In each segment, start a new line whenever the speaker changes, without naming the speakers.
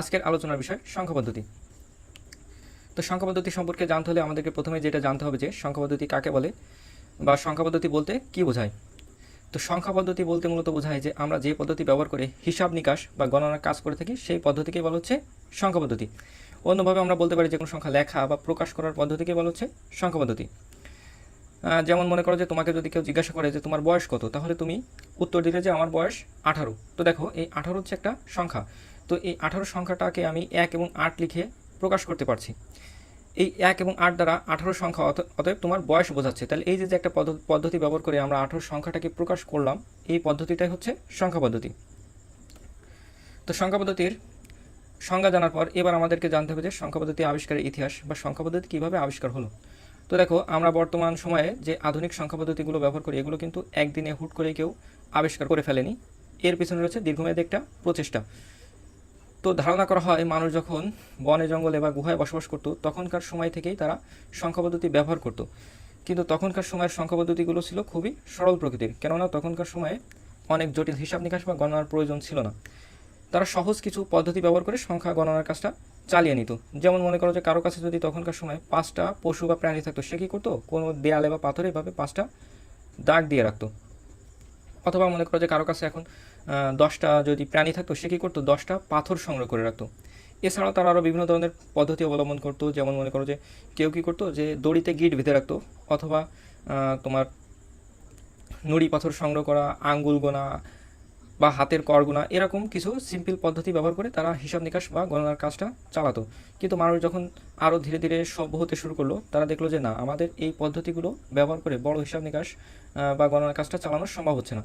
আজকের আলোচনার বিষয় সংখ্যা পদ্ধতি। তো সংখ্যা পদ্ধতি সম্পর্কে জানতে হলে আমাদেরকে প্রথমে যেটা জানতে হবে যে সংখ্যা পদ্ধতি কাকে বলে বা সংখ্যা পদ্ধতি বলতে কি বোঝায়। তো সংখ্যা পদ্ধতি বলতে মূলত বোঝায় যে আমরা যে পদ্ধতি ব্যবহার করে হিসাব নিকাশ বা গণনার কাজ করে থাকি, সেই পদ্ধতিকে বলা হচ্ছে সংখ্যা পদ্ধতি। অন্যভাবে আমরা বলতে পারি যে কোনো সংখ্যা লেখা বা প্রকাশ করার পদ্ধতিকে বলা হচ্ছে সংখ্যা পদ্ধতি। যেমন মনে করো যে তোমাকে যদি কেউ জিজ্ঞাসা করে যে তোমার বয়স কত, তাহলে তুমি উত্তর দিলে যে আমার বয়স আঠারো। তো দেখো এই আঠারো হচ্ছে একটা সংখ্যা। তো এই আঠারো সংখ্যাটাকে আমি এক এবং আট লিখে প্রকাশ করতে পারছি। এই এক এবং আট দ্বারা আঠারো সংখ্যা অত- অতএব তোমার বয়স বোঝাচ্ছে। তাহলে এই যে একটা পদ্ধ- পদ্ধতি ব্যবহার করে আমরা আঠারো সংখ্যাটাকে প্রকাশ করলাম, এই পদ্ধতিটাই হচ্ছে সংখ্যা পদ্ধতি। তো সংখ্যা পদ্ধতির সংজ্ঞা জানার পর এবার আমাদেরকে জানতে হবে যে সংখ্যা পদ্ধতি আবিষ্কারের ইতিহাস বা সংখ্যা পদ্ধতি কীভাবে আবিষ্কার হলো। তো দেখো, আমরা বর্তমান সময়ে যে আধুনিক সংখ্যা পদ্ধতিগুলো ব্যবহার করি, এগুলো কিন্তু একদিনে হুট করে কেউ আবিষ্কার করে ফেলেনি। এর পিছনে রয়েছে দীর্ঘমেয়াদী একটা প্রচেষ্টা। তো ধারণা করা হয়, মানুষ যখন বনে, জঙ্গলে বা গুহায় বসবাস করত, তখনকার সময় থেকেই তারা সংখ্যা পদ্ধতি ব্যবহার করত। কিন্তু তখনকার সময়ের সংখ্যা পদ্ধতিগুলো ছিল খুবই সরল প্রকৃতির। কেননা তখনকার সময়ে অনেক জটিল হিসাব নিকাশ বা গণনার প্রয়োজন ছিল না। তারা সহজ কিছু পদ্ধতি ব্যবহার করে সংখ্যা গণনার কাজটা চালিয়ে নিত। যেমন মনে করো যে কারও কাছে যদি তখনকার সময় পাঁচটা পশু বা প্রাণী থাকতো, সে কী করতো? কোনো দেয়ালে বা পাথরে এভাবে পাঁচটা দাগ দিয়ে রাখতো। অথবা মনে করো যে কারও কাছে এখন দশটা যদি প্রাণী থাকতো, সে কী করতো? দশটা পাথর সংগ্রহ করে রাখতো। এছাড়াও তারা আরও বিভিন্ন ধরনের পদ্ধতি অবলম্বন করতো, যেমন মনে করো যে কেউ কী করতো? যে দড়িতে গিট বেঁধে রাখতো, অথবা তোমার নুড়ি পাথর সংগ্রহ করা, আঙ্গুল গোনা, বা হাতের কর গোনা, এরকম কিছু সিম্পল পদ্ধতি ব্যবহার করে তারা হিসাব নিকাশ বা গণনার কাজটা চালাতো। কিন্তু মানুষ যখন আরও ধীরে ধীরে সভ্য হতে শুরু করল, তারা দেখল যে না, আমাদের এই পদ্ধতিগুলো ব্যবহার করে বড় হিসাব নিকাশ বা গণনার কাজটা চালানো সম্ভব হচ্ছে না।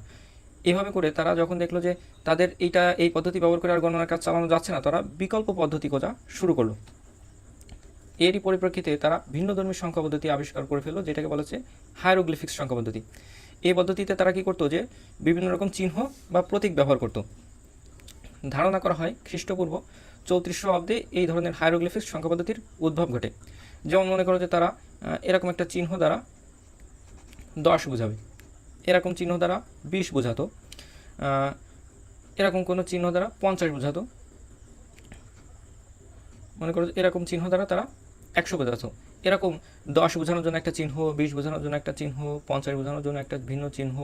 এভাবে করে তারা যখন দেখল যে তাদের এইটা, এই পদ্ধতি ব্যবহার করে আর গণনার কাজ চালানো যাচ্ছে না, তারা বিকল্প পদ্ধতি খোঁজা শুরু করল। এরই পরিপ্রেক্ষিতে তারা ভিন্ন ভিন্নধর্মী সংখ্যা পদ্ধতি আবিষ্কার করে ফেলল, যেটাকে বলা হচ্ছে হায়ারোগ্লিফিক্স সংখ্যা পদ্ধতি। এই পদ্ধতিতে তারা কি করতো যে বিভিন্ন রকম চিহ্ন বা প্রতীক ব্যবহার করতো। ধারণা করা হয় খ্রিস্টপূর্ব চৌত্রিশশো অব্দে এই ধরনের হায়ারোগ্লিফিক্স সংখ্যা পদ্ধতির উদ্ভব ঘটে। যেমন মনে করো যে তারা এরকম একটা চিহ্ন দ্বারা দশ বোঝাবে। এরকম চিহ্ন দ্বারা বিশ বোঝাতো। এরকম কোনো চিহ্ন দ্বারা পঞ্চাশ বোঝাতো। মনে করো এরকম চিহ্ন দ্বারা তারা একশো বোঝাতো। এরকম দশ বোঝানোর জন্য একটা চিহ্ন, বিশ বোঝানোর জন্য একটা চিহ্ন, পঞ্চাশ বোঝানোর জন্য একটা ভিন্ন চিহ্ন,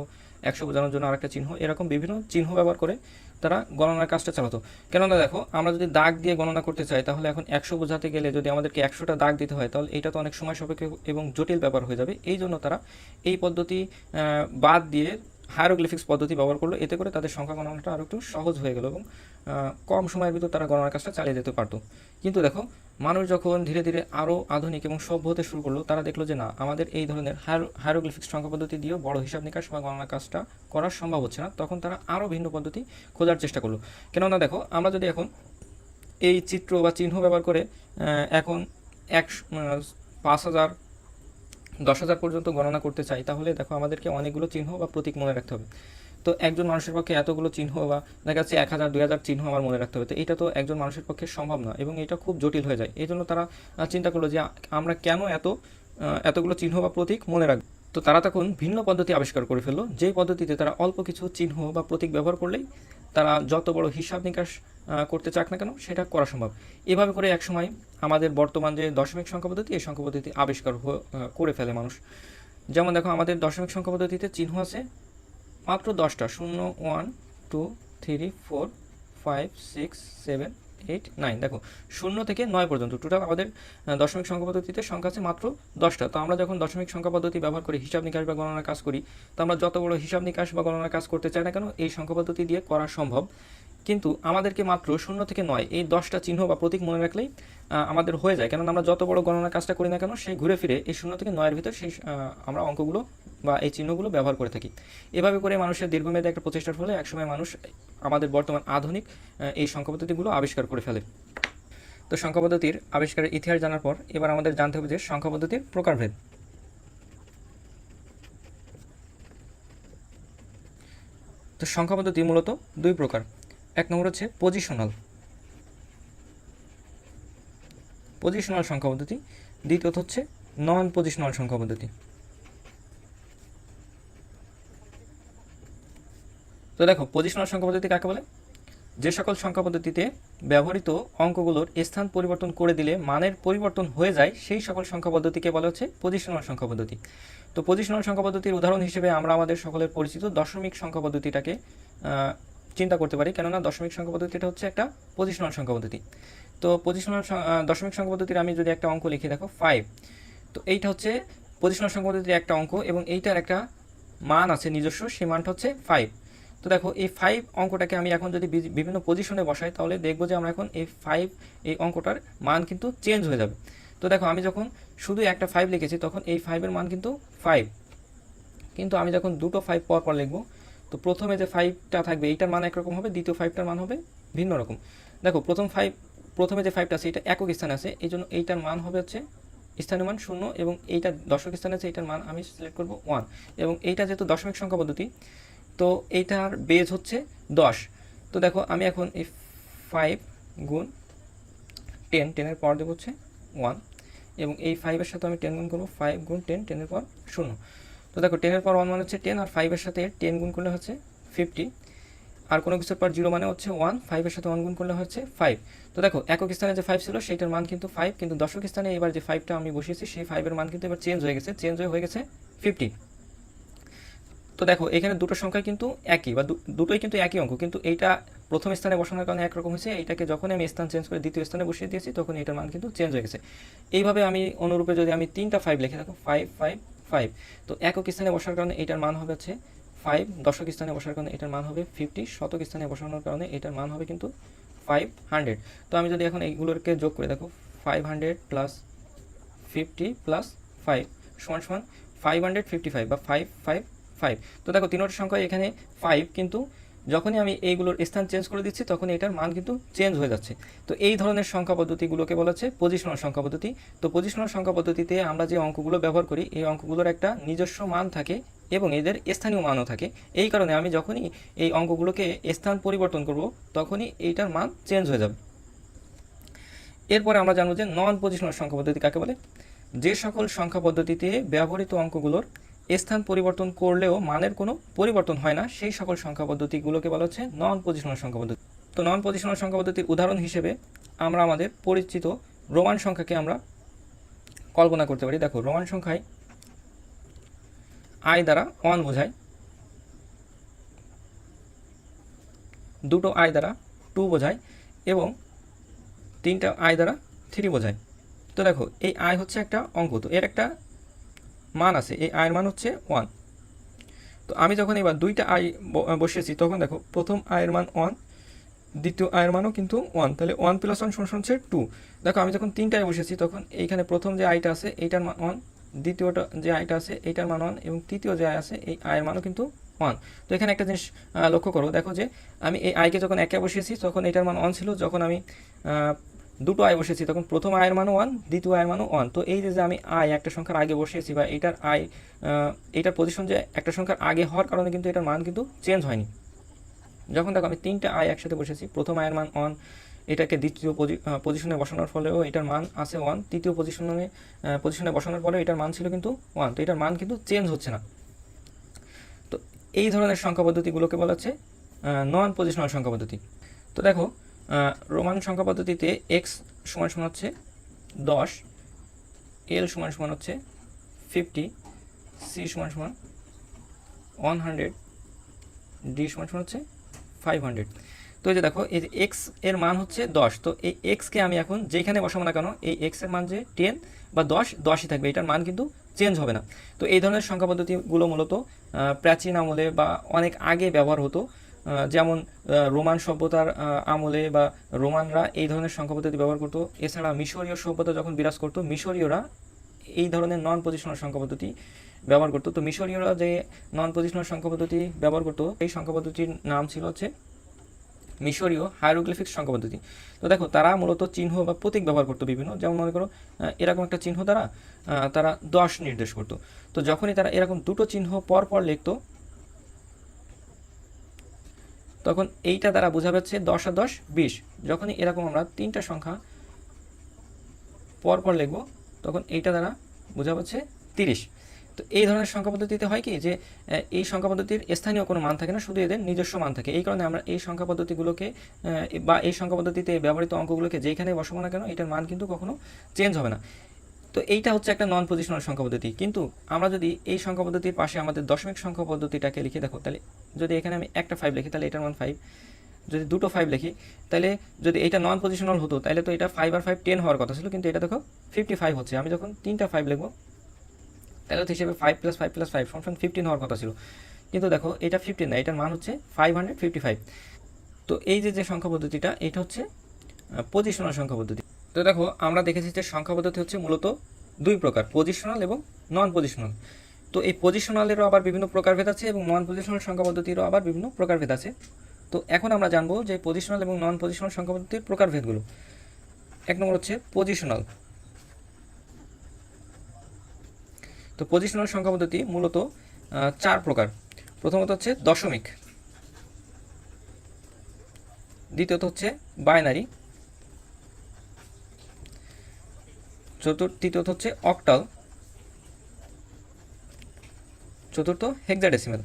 একশো বোঝানোর জন্য আরেকটা চিহ্ন, এরকম বিভিন্ন চিহ্ন ব্যবহার করে তারা গণনার কাজটা চালাতো। কেননা দেখো, আমরা যদি দাগ দিয়ে গণনা করতে চাই, তাহলে এখন একশো বোঝাতে গেলে যদি আমাদেরকে একশোটা দাগ দিতে হয়, তাহলে এটা তো অনেক সময় সাপেক্ষ এবং জটিল ব্যাপার হয়ে যাবে। এই জন্য তারা এই পদ্ধতি বাদ দিয়ে হায়ারোগ্লিফিক্স পদ্ধতি ব্যবহার করল। এতে করে তাদের সংখ্যা গণনাটা আরও একটু সহজ হয়ে গেল এবং কম সময়ের ভিতর তারা গণনার কাজটা চালিয়ে যেতে পারতো। কিন্তু দেখো, মানুষ যখন ধীরে ধীরে আরও আধুনিক এবং সভ্য হতে শুরু করল, তারা দেখল যে না, আমাদের এই ধরনের হায়ার হায়ারোগ্লিফিক্স সংখ্যা পদ্ধতি দিয়েও বড় হিসাব নিকাশ বা গণনার কাজটা করা সম্ভব হচ্ছে না। তখন তারা আরও ভিন্ন পদ্ধতি খোঁজার চেষ্টা করল। কেননা দেখো, আমরা যদি এখন এই চিত্র বা চিহ্ন ব্যবহার করে এখন এক পাঁচ হাজার দশ হাজার পর্যন্ত গণনা করতে চাই, তাহলে দেখো আমাদেরকে অনেকগুলো চিহ্ন বা প্রতীক মনে রাখতে হবে। তো একজন মানুষের পক্ষে এতগুলো চিহ্ন বা দেখা যাচ্ছে এক হাজার, দুই হাজার চিহ্ন আমার মনে রাখতে হবে। তো এটা তো একজন মানুষের পক্ষে সম্ভব না এবং এটা খুব জটিল হয়ে যায়। এই জন্য তারা চিন্তা করল যে আমরা কেন এত এতগুলো চিহ্ন বা প্রতীক মনে রাখব? তো তারা তখন ভিন্ন পদ্ধতি আবিষ্কার করে ফেলল। যেই পদ্ধতিতে তারা অল্প কিছু চিহ্ন বা প্রতীক ব্যবহার করলেই তারা যত বড় হিসাব নিকাশ করতে চাক না কেন, সেটা করা সম্ভব। এভাবে করে একসময় আমাদের বর্তমান যে দশমিক সংখ্যা পদ্ধতি, এই সংখ্যা পদ্ধতি আবিষ্কার করে ফেলে মানুষ। যেমন দেখো, আমাদের দশমিক সংখ্যা পদ্ধতিতে চিহ্ন আছে, মাত্র দশটা, শূন্য one two three four five six seven eight nine দেখো, শূন্য থেকে নয় পর্যন্ত টোটাল আমাদের দশমিক সংখ্যা পদ্ধতিতে সংখ্যা আছে মাত্র দশটা। তো আমরা যখন দশমিক সংখ্যা পদ্ধতি ব্যবহার করি হিসাব নিকাশ বা গণনার কাজ করি, তো আমরা যত বড় হিসাব নিকাশ বা গণনার কাজ করতে চাই না কেন, এই সংখ্যা পদ্ধতি দিয়ে করা সম্ভব। কিন্তু আমাদেরকে মাত্র শূন্য থেকে নয়, এই দশটা চিহ্ন বা প্রতীক মনে রাখলেই আমাদের হয়ে যায়। কেননা আমরা যত বড় গণনার কাজটা করি না কেন, সেই ঘুরে ফিরে এই শূন্য থেকে নয়ের ভিতর সেই আমরা অঙ্কগুলো বা এই চিহ্নগুলো ব্যবহার করে থাকি। এভাবে করে মানুষের দীর্ঘমেয়াদী একটা প্রচেষ্টার ফলে একসময় মানুষ আমাদের বর্তমান আধুনিক এই সংখ্যা পদ্ধতিগুলো আবিষ্কার করে ফেলে। তো সংখ্যা পদ্ধতির আবিষ্কারের ইতিহাস জানার পর এবার আমাদের জানতে হবে যে সংখ্যা পদ্ধতির প্রকারভেদ। তো সংখ্যা পদ্ধতি মূলত দুই প্রকার। এক নম্বর হচ্ছে পজিশনাল পজিশনাল সংখ্যা পদ্ধতি। দ্বিতীয়ত হচ্ছে নন পজিশনাল সংখ্যা পদ্ধতি। তো দেখো পজিশনাল সংখ্যা পদ্ধতি কাকে বলে? যে সকল সংখ্যা পদ্ধতিতে ব্যবহৃত অঙ্কগুলোর স্থান পরিবর্তন করে দিলে মানের পরিবর্তন হয়ে যায়, সেই সকল সংখ্যা পদ্ধতিকে বলা হচ্ছে পজিশনাল সংখ্যা পদ্ধতি। তো পজিশনাল সংখ্যা পদ্ধতির উদাহরণ হিসেবে আমরা আমাদের সকলের পরিচিত দশমিক সংখ্যা পদ্ধতিটাকে চিন্তা করতে পারি। কেননা দশমিক সংখ্যা পদ্ধতিটা হচ্ছে একটা পজিশনাল সংখ্যা পদ্ধতি। তো পজিশনাল দশমিক সংখ্যা পদ্ধতির আমি যদি একটা অঙ্ক লিখে, দেখো ফাইভ তো এইটা হচ্ছে পজিশনাল সংখ্যা পদ্ধতির একটা অঙ্ক এবং এইটার একটা মান আছে, নিজস্ব, সেই মানটা হচ্ছে ফাইভ তো দেখো, এই ফাইভ অঙ্কটাকে আমি এখন যদি বিভিন্ন পজিশনে বসাই, তাহলে দেখব যে আমরা এখন এই ফাইভ এই অঙ্কটার মান কিন্তু চেঞ্জ হয়ে যাবে। তো দেখো, আমি যখন শুধু একটা ফাইভ লিখেছি, তখন এই ফাইভের মান কিন্তু ফাইভ কিন্তু আমি যখন দুটো ফাইভ পর পর লিখব তো প্রথমে যে ফাইভটা থাকবে, এইটার মান একরকম হবে, দ্বিতীয় ফাইভটার মান হবে ভিন্ন রকম। দেখো, প্রথম ফাইভ প্রথমে যে ফাইভটা আছে, এটা একক স্থানে আছে এই জন্য এইটার মান হবে হচ্ছে স্থানীয় মান শূন্য এবং এইটা দশক স্থানে আছে, এইটার মান আমি সিলেক্ট করব ওয়ান এবং এইটা যেহেতু দশমিক সংখ্যা পদ্ধতি, তো এইটার বেজ হচ্ছে দশ। তো দেখো, আমি এখন এই ফাইভ গুণ টেন টেনের পর দেবো হচ্ছে ওয়ান এবং এই ফাইভের সাথে আমি টেন গুণ করব ফাইভ গুণ টেন টেনের পর শূন্য। তো দেখো টেনের পর ওয়ান মানে হচ্ছে টেন আর ফাইভের সাথে টেন গুণ করলে হচ্ছে ফিফটি আর কোনো কিছুর পর জিরো মানে হচ্ছে ওয়ান ফাইভের সাথে ওয়ান গুণ করলে হচ্ছে ফাইভ তো দেখো, একক স্থানে যে ফাইভ ছিল, সেইটার মান কিন্তু ফাইভ কিন্তু দশক স্থানে এবার যে ফাইভটা আমি বসিয়েছি, সেই ফাইভের মান কিন্তু এবার চেঞ্জ হয়ে গেছে চেঞ্জ হয়ে গেছে ফিফটি তো দেখো, এখানে দুটো সংখ্যা কিন্তু একই, বা দুটোই কিন্তু একই অঙ্ক, কিন্তু এইটা প্রথম স্থানে বসানোর কারণে একরকম হয়েছে, এইটাকে যখন আমি স্থান চেঞ্জ করে দ্বিতীয় স্থানে বসিয়ে দিয়েছি, তখন এটার মান কিন্তু চেঞ্জ হয়ে গেছে। এইভাবে আমি অনুরূপে যদি আমি তিনটা ফাইভ লিখে দেখো ফাইভ ফাইভ ফাইভ তো একক স্থানে বসার কারণে এটার মান হবে হচ্ছে ফাইভ দশক স্থানে বসার কারণে এটার মান হবে ফিফটি শতক স্থানে বসানোর কারণে এটার মান হবে কিন্তু ফাইভ হান্ড্রেড তো আমি যদি এখন এইগুলোকে যোগ করে দেখো five hundred plus fifty plus five সমান সমান ফাইভ হান্ড্রেড ফিফটি ফাইভ বা ফাইভ ফাইভ ফাইভ তো দেখো, তিনোটা সংখ্যা এখানে ফাইভ কিন্তু যখনই আমি এইগুলোর স্থান চেঞ্জ করে দিচ্ছি তখন এটার মান কিন্তু চেঞ্জ হয়ে যাচ্ছে। তো এই ধরনের সংখ্যা পদ্ধতিগুলোকে বলা হচ্ছে পজিশনাল সংখ্যা পদ্ধতি। তো পজিশনাল সংখ্যা পদ্ধতিতে আমরা যে অঙ্কগুলো ব্যবহার করি, এই অঙ্কগুলোর একটা নিজস্ব মান থাকে এবং এদের স্থানীয় মানও থাকে। এই কারণে আমি যখনই এই অঙ্কগুলোকে স্থান পরিবর্তন করব, তখনই এইটার মান চেঞ্জ হয়ে যাবে। এরপরে আমরা জানব যে নন পজিশনাল সংখ্যা পদ্ধতি কাকে বলে? যে সকল সংখ্যা পদ্ধতিতে ব্যবহৃত অঙ্কগুলোর স্থান পরিবর্তন করলেও মানের কোনো পরিবর্তন হয় না। সেই সকল সংখ্যা পদ্ধতিগুলোকে বলা হচ্ছে নন পজিশনাল সংখ্যা পদ্ধতি। তো নন পজিশনাল সংখ্যা পদ্ধতির উদাহরণ হিসেবে আমরা আমাদের পরিচিত রোমান সংখ্যাকে আমরা কল্পনা করতে পারি। দেখো, রোমান সংখ্যায় আই দ্বারা ওয়ান বোঝায়। দুটো আই দ্বারা টু বোঝায় এবং তিনটা আই দ্বারা থ্রি বোঝায়। তো দেখো, এই আয় হচ্ছে একটা অঙ্ক। তো এর একটা মান আছে, এই আয়ের মান হচ্ছে ওয়ান তো আমি যখন এবার দুইটা আয় বসিয়েছি, তখন দেখো, প্রথম আয়ের মান ওয়ান দ্বিতীয় আয়ের মানও কিন্তু ওয়ান তাহলে ওয়ান প্লাস ওয়ান সমান হচ্ছে টু দেখো, আমি যখন তিনটা আয় বসেছি তখন এইখানে প্রথম যে আয়টা আছে, এইটার মান ওয়ান দ্বিতীয়টা যে আয়টা আছে, এইটার মান ওয়ান এবং তৃতীয় যে আয় আছে, এই আয়ের মানও কিন্তু ওয়ান তো এখানে একটা জিনিস লক্ষ্য করো, দেখো যে আমি এই আয়কে যখন একে বসিয়েছি, তখন এটার মান ওয়ান ছিল, যখন আমি দুটো আয় বসেছি তখন প্রথম আয়ের মানও ওয়ান দ্বিতীয় আয়ের মানও ওয়ান তো এই যে আমি আয় একটা সংখ্যার আগে বসিয়েছি বা এটার আয় এটার পজিশন যে একটা সংখ্যার আগে হওয়ার কারণে কিন্তু এটার মান কিন্তু চেঞ্জ হয়নি। যখন দেখো আমি তিনটা আয় একসাথে বসেছি, প্রথম আয়ের মান ওয়ান এটাকে দ্বিতীয় পজিশনে বসানোর ফলেও এটার মান আছে ওয়ান তৃতীয় পজিশনে পজিশনে বসানোর পরেও এটার মান ছিল কিন্তু ওয়ান তো এটার মান কিন্তু চেঞ্জ হচ্ছে না। তো এই ধরনের সংখ্যা পদ্ধতিগুলোকে বলা হচ্ছে নন পজিশনাল সংখ্যা পদ্ধতি। তো দেখো রোমান সংখ্যা পদ্ধতিতে এক্স সমান সমান হচ্ছে দশ এল সমান সমান হচ্ছে ফিফটি সি সমান সমান ওয়ান হান্ড্রেড ডি সমান সমান হচ্ছে ফাইভ হান্ড্রেড তো এই যে দেখো, এই যে এক্সের মান হচ্ছে দশ। তো এই এক্সকে আমি এখন যেখানে বসাবো না কেন, এই এক্সের মান যে টেন বা দশ, দশই থাকবে। এটার মান কিন্তু চেঞ্জ হবে না। তো এই ধরনের সংখ্যা পদ্ধতিগুলো মূলত প্রাচীন আমলে বা অনেক আগে ব্যবহার হতো। যেমন রোমান সভ্যতার আমলে বা রোমানরা এই ধরনের সংখ্যা পদ্ধতি ব্যবহার করতো। এছাড়া মিশরীয় সভ্যতা যখন বিরাজ করতো, মিশরীয়রা এই ধরনের নন পজিশনাল সংখ্যা পদ্ধতি ব্যবহার করতো। তো মিশরীয়রা যে নন পজিশনাল সংখ্যা পদ্ধতি ব্যবহার করতো, এই সংখ্যা পদ্ধতির নাম ছিল হচ্ছে মিশরীয় হায়ারোগ্লিফিক সংখ্যা পদ্ধতি। তো দেখো, তারা মূলত চিহ্ন বা প্রতীক ব্যবহার করতো বিভিন্ন। যেমন মনে করো এরকম একটা চিহ্ন দ্বারা তারা দশ নির্দেশ করতো। তো যখনই তারা এরকম দুটো চিহ্ন পর পর লিখতো তখন এইটা দ্বারা বোঝা যাচ্ছে দশ আর দশ, বিশ। যখনই এরকম আমরা তিনটা সংখ্যা পর পর লিখব, তখন এইটা দ্বারা বোঝা যাচ্ছে তিরিশ। তো এই ধরনের সংখ্যা পদ্ধতিতে হয় কি যে এই সংখ্যা পদ্ধতির স্থানীয় কোনো মান থাকে না, শুধু এদের নিজস্ব মান থাকে। এই কারণে আমরা এই সংখ্যা পদ্ধতিগুলোকে বা এই সংখ্যা পদ্ধতিতে ব্যবহৃত অঙ্কগুলোকে যেখানে বসাবো না কেন, এটার মান কিন্তু কখনো চেঞ্জ হবে না। তো এইটা হচ্ছে একটা নন পজিশনাল সংখ্যা পদ্ধতি। কিন্তু আমরা যদি এই সংখ্যা পদ্ধতির পাশে আমাদের দশমিক সংখ্যা পদ্ধতিটাকে লিখে দেখো, তাহলে যদি এখানে আমি একটা ফাইভ লিখি, তাহলে এটার মান ফাইভ যদি দুটো ফাইভ লিখি, তাহলে যদি এটা নন পজিশনাল হতো, তাহলে তো এটা ফাইভ আর ফাইভ টেন হওয়ার কথা ছিল, কিন্তু এটা দেখো ফিফটি ফাইভ হচ্ছে। আমি যখন তিনটা ফাইভ লিখব, তাহলে তো হিসেবে five plus five plus five সমান ফিফটিন হওয়ার কথা ছিল। কিন্তু দেখো, এটা ফিফটিন না, এটার মান হচ্ছে ফাইভ হান্ড্রেড ফিফটি ফাইভ তো এই যে যে সংখ্যা পদ্ধতিটা, এটা হচ্ছে পজিশনাল সংখ্যা পদ্ধতি। তো দেখো, আমরা দেখেছি যে সংখ্যা পদ্ধতি হচ্ছে মূলত দুই প্রকার পজিশনাল এবং নন পজিশনাল তো এই পজিশনালেরও আবার বিভিন্ন প্রকারভেদ আছে এবং নন পজিশনাল সংখ্যা পদ্ধতিরও আবার বিভিন্ন প্রকারভেদ আছে। তো এখন আমরা জানব যে পজিশনাল এবং নন পজিশনাল সংখ্যা পদ্ধতির প্রকারভেদগুলো এক নম্বর হচ্ছে পজিশনাল তো পজিশনাল সংখ্যা পদ্ধতি মূলত চার প্রকার। প্রথমত হচ্ছে দশমিক। দ্বিতীয়ত হচ্ছে বাইনারি চতুর্থ, তৃতীয়ত হচ্ছে অক্টাল চতুর্থ হেক্সাডেসিমেল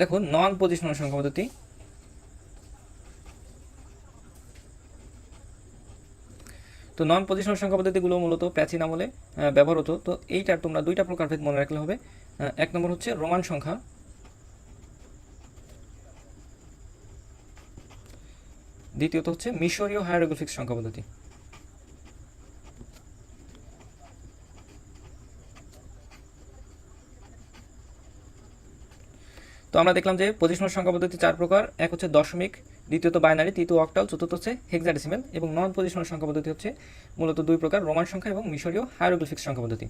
দেখো নন পজিশনাল সংখ্যা পদ্ধতি। তো নন পজিশনাল সংখ্যা পদ্ধতিগুলো মূলত প্রাচীন আমলে ব্যবহার হতো তো এইটার তোমরা দুইটা প্রকারভেদ মনে রাখলে হবে। এক নম্বর হচ্ছে রোমান সংখ্যা। দ্বিতীয়ত হচ্ছে মিশরীয় হায়ারোগ্রাফিক্স সংখ্যা পদ্ধতি। তো আমরা দেখলাম যে পজিশনাল সংখ্যা পদ্ধতি চার প্রকার। এক হচ্ছে দশমিক, দ্বিতীয়ত বাইনারি তৃতীয় অক্টাল চতুর্থ হচ্ছে হেক্সাডেসিমেল এবং নন পজিশনাল সংখ্যা পদ্ধতি হচ্ছে মূলত দুই প্রকার, রোমান সংখ্যা এবং মিশরীয় হায়ারোগ্রাফিক্স সংখ্যা পদ্ধতি।